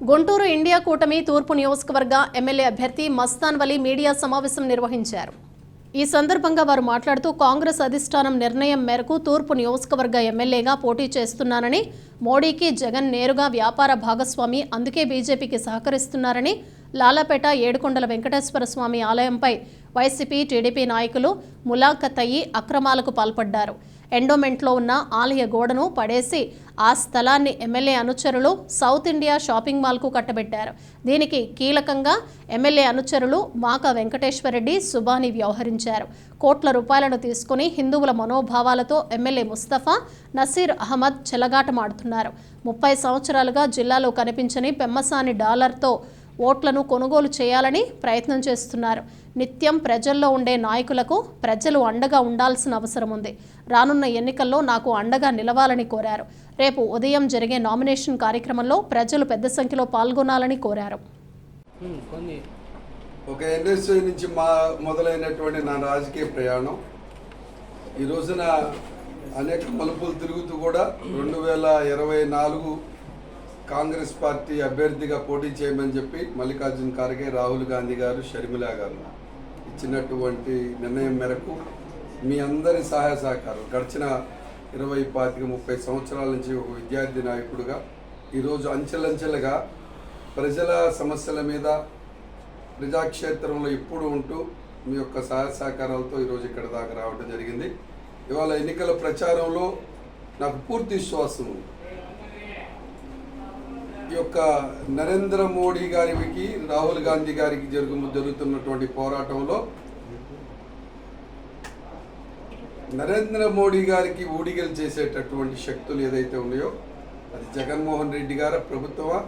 Guntur India కూటమి తూర్పు నియోజకవర్గ ఎమ్మెల్యే అభ్యర్థి మస్తాన్ వలి మీడియా సమావేశం నిర్వహించారు. ఈ సందర్భంగా వారు మాట్లాడుతూ కాంగ్రెస్ అధిష్టానం నిర్ణయం మేరకు తూర్పు నియోజకవర్గ ఎమ్మెల్యేగా పోటీ చేస్తున్నానని మోడీకి జగన్ నేరుగా వ్యాపార భాగస్వామి అందుకే బీజేపీకి సహకరిస్తున్నారని లాలాపేట ఏడుకొండల వెంకటేశ్వర స్వామి ఆలయంపై వైసీపీ టీడీపీ నాయకులు ములాఖత్ అయ్యి అక్రమాలకు పాల్పడ్డారు. ఎండోమెంట్లో ఉన్న ఆలయ గోడను పడేసి ఆ స్థలాన్ని ఎమ్మెల్యే అనుచరులు సౌత్ ఇండియా షాపింగ్ మాల్కు కట్టబెట్టారు. దీనికి కీలకంగా ఎమ్మెల్యే అనుచరులు మాక వెంకటేశ్వరరెడ్డి సుబాని వ్యవహరించారు. కోట్ల రూపాయలను తీసుకుని హిందువుల మనోభావాలతో ఎమ్మెల్యే ముస్తఫా నసీర్ అహ్మద్ చెలగాటమాడుతున్నారు. ముప్పై సంవత్సరాలుగా జిల్లాలో కనిపించని పెమ్మసాని డాలర్తో ఓట్లను కొనుగోలు చేయాలని ప్రయత్నం చేస్తున్నారు. నిత్యం ప్రజల్లో ఉండే నాయకులకు ప్రజలు అండగా ఉండాల్సిన అవసరం ఉంది. రానున్న ఎన్నికల్లో నాకు అండగా నిలవాలని కోరారు. రేపు ఉదయం జరిగే నామినేషన్ కార్యక్రమంలో ప్రజలు పెద్ద సంఖ్యలో పాల్గొనాలని కోరారు. ఒక ఎన్ఎస్ఐ నుంచి మా మొదలైనటువంటి నా రాజకీయ ప్రయాణం. ఈ రోజున అనేక మలుపులు తిరుగుతూ కూడా రెండు వేల ఇరవై నాలుగు కాంగ్రెస్ పార్టీ అభ్యర్థిగా పోటీ చేయమని చెప్పి మల్లికార్జున ఖార్గే రాహుల్ గాంధీ గారు షర్మిల గారు ఇచ్చినటువంటి నిర్ణయం మేరకు మీ అందరి సహాయ సహకారం గడిచిన ఇరవై పాతిక ముప్పై సంవత్సరాల నుంచి ఒక విద్యార్థి నాయకుడుగా ఈరోజు అంచెలంచెలుగా ప్రజల సమస్యల మీద ప్రజాక్షేత్రంలో ఎప్పుడు ఉంటూ మీ యొక్క సహాయ సహకారాలతో ఈరోజు ఇక్కడ దాకా రావడం జరిగింది. ఇవాళ ఎన్నికల ప్రచారంలో నాకు పూర్తి విశ్వాసం ఉంది. యొక్క నరేంద్ర మోడీ గారికి రాహుల్ గాంధీ గారికి జరుగు జరుగుతున్నటువంటి పోరాటంలో నరేంద్ర మోడీ గారికి ఊడిగలు చేసేటటువంటి శక్తులు ఏదైతే ఉన్నాయో అది జగన్మోహన్ రెడ్డి గారు ప్రభుత్వమా?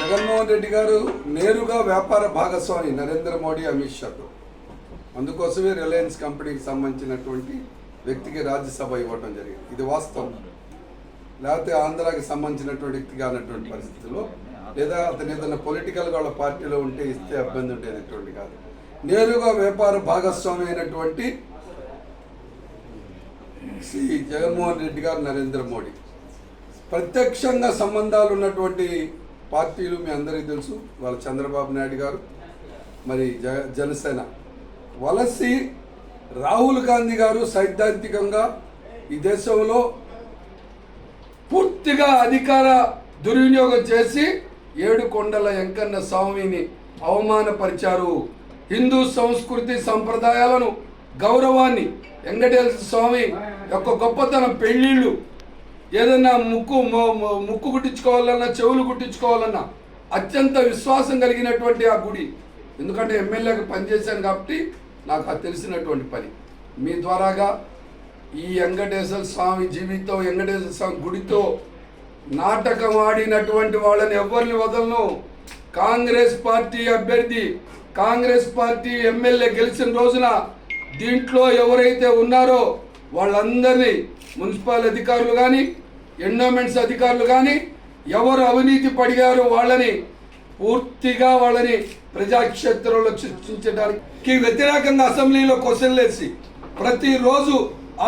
జగన్మోహన్ రెడ్డి గారు నేరుగా వ్యాపార భాగస్వామి నరేంద్ర మోడీ అమిత్ షాతో. అందుకోసమే రిలయన్స్ కంపెనీకి సంబంధించినటువంటి వ్యక్తికి రాజ్యసభ ఇవ్వడం జరిగింది. ఇది వాస్తవం. లేకపోతే ఆంధ్రాకి సంబంధించినటువంటి వ్యక్తి కానటువంటి పరిస్థితుల్లో లేదా అతను ఏదైనా పొలిటికల్గా వాళ్ళ పార్టీలో ఉంటే ఇస్తే ఇబ్బంది ఉండేటటువంటి కాదు. నేరుగా వ్యాపార భాగస్వామి అయినటువంటి శ్రీ జగన్మోహన్ రెడ్డి గారు నరేంద్ర మోడీ. ప్రత్యక్షంగా సంబంధాలు ఉన్నటువంటి పార్టీలు మీ అందరికీ తెలుసు. వాళ్ళ చంద్రబాబు నాయుడు గారు మరి జ జనసేన. వలసి రాహుల్ గాంధీ గారు సైద్ధాంతికంగా ఈ దేశంలో పూర్తిగా అధికార దుర్వినియోగం చేసి ఏడు కొండల వెంకన్న స్వామిని అవమానపరిచారు. హిందూ సంస్కృతి సంప్రదాయాలను గౌరవాన్ని వెంకటేశ్వర స్వామి యొక్క గొప్పతనం పెళ్ళిళ్ళు ఏదన్నా ముక్కు మొ- ముక్కు కుట్టించుకోవాలన్నా చెవులు కుట్టించుకోవాలన్నా అత్యంత విశ్వాసం కలిగినటువంటి ఆ గుడి. ఎందుకంటే ఎమ్మెల్యేగా పనిచేశాను కాబట్టి నాకు అది తెలిసినటువంటి పని. మీ ద్వారాగా ఈ వెంకటేశ్వర స్వామి జీవితం వెంకటేశ్వర స్వామి గుడితో నాటకం ఆడినటువంటి వాళ్ళని ఎవరిని వదలను. కాంగ్రెస్ పార్టీ అభ్యర్థి కాంగ్రెస్ పార్టీ ఎమ్మెల్యే గెలిచిన రోజున దీంట్లో ఎవరైతే ఉన్నారో వాళ్ళందరినీ మున్సిపల్ అధికారులు కానీ ఎండోమెంట్స్ అధికారులు కానీ ఎవరు అవినీతి పడిగారో వాళ్ళని పూర్తిగా వాళ్ళని ప్రజాక్షేత్రంలో చర్చించడానికి వ్యతిరేకంగా అసెంబ్లీలో క్వశ్చన్లు వేసి ప్రతిరోజు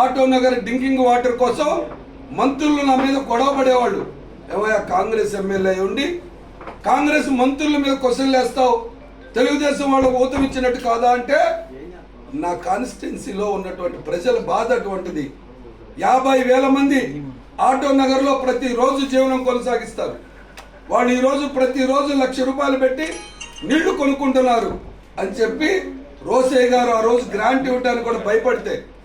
ఆటో నగర్ డ్రింకింగ్ వాటర్ కోసం మంత్రులు నా మీద గొడవ పడేవాళ్ళు. ఏమయ్యా కాంగ్రెస్ ఎమ్మెల్యే ఉండి కాంగ్రెస్ మంత్రుల మీద క్వశ్చన్లు వేస్తావు. తెలుగుదేశం వాళ్ళకు ఊతం ఇచ్చినట్టు కాదా అంటే నా కాన్స్టిట్యున్సీలో ఉన్నటువంటి ప్రజల బాధ అటువంటిది. యాభై వేల మంది ఆటో నగర్లో ప్రతిరోజు జీవనం కొనసాగిస్తారు. వాళ్ళు ఈరోజు ప్రతిరోజు లక్ష రూపాయలు పెట్టి నీళ్ళు కొనుక్కుంటున్నారు అని చెప్పి రోసయ్య గారు ఆ రోజు గ్రాంట్ ఇవ్వడానికి కూడా భయపడితే